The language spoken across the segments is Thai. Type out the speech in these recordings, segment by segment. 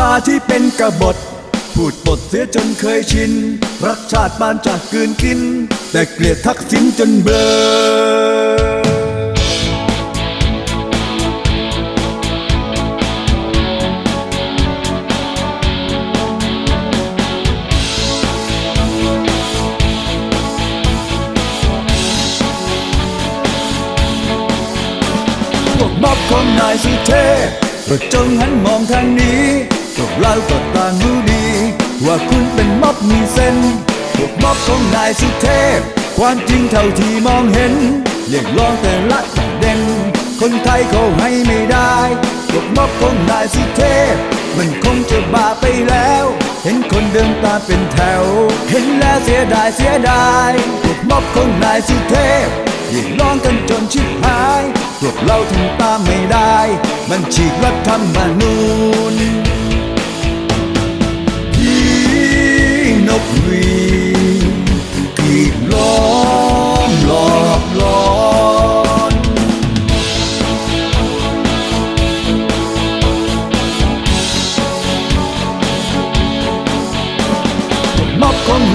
บาที่เป็นกบฏ พูดปดเสียจนเคยชิน รักชาติปานจากกืนกิน แต่เกลียดทักษิณจนเบลอม็อบของนายสุเทพก็จงหันมองทางนี้ วกเราก็ต่างรู้ดี ว่าคุณเป็นม็อบมีเส้นพวกม็อบของนายสุเทพ ความจริงเท่าที่มองเห็นเรียกร้องแต่ละประเด่นคนไทยเขาให้ไม่ได้พวกม็อบของนายสุเทพ มันคงจะบาไปแล้ว เห็นคนเดินตาเป็นแถว เห็นแล้วเสียดายเสียดายพวกม็อบของนายสุเทพเรียกร้องกันจนชิบหายพวกเราทำตามไม่ได้ มันฉีกรัฐธรรมนูญ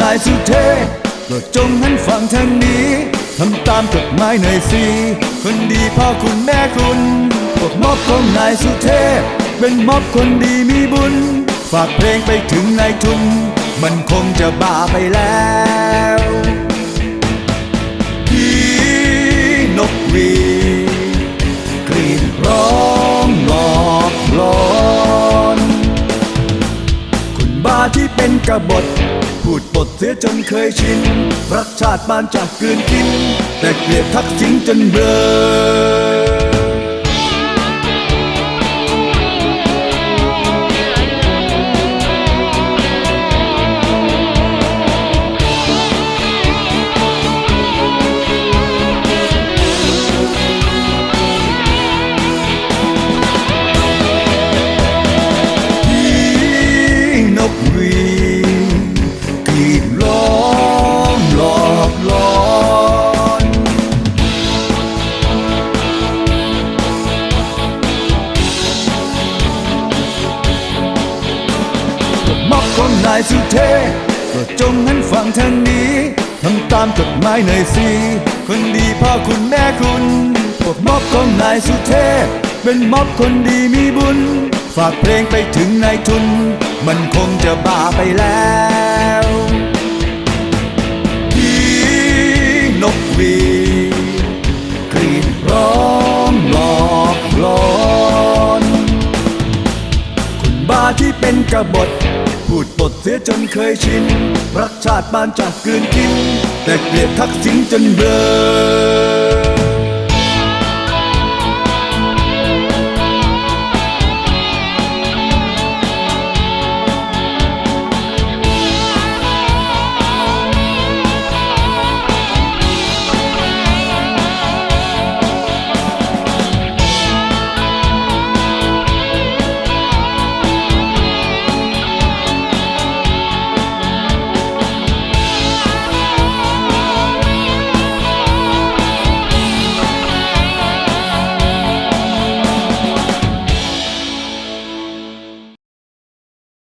ายสุเทพโปรดจงหันฟังทางนี้ทำตามกฎหมายหน่อยสิคนดีพ่อคุณแม่คุณพวกม็อบของนายสุเทพ เป็นม็อบคนดีมีบุญ ฝากเพลงไปถึงนายทุน มันคงจะบ้าไปแล้วพี่นกวีกรีดร้องหลอกหลอน คุณบ้าที่เป็นกบฏ พูดปดเสียจนเคยชิน รักชาติบ้านจากกืนกิน แต่เกลียดทักษิณจนเบลอายสุเทพก็จงหันฟังทางนี้ทำตามกฎหมายหน่อยสิคนดีพ่อคุณแม่คุณพวกม็อบของนายสุเทพเป็นม็อบคนดีมีบุญ ฝากเพลงไปถึงนายทุน มันคงจะบ้าไปแล้ว จนเคยชิน รักชาติบ้านจากกลืนกิน แต่เกลียดทักษิณจนเบลอ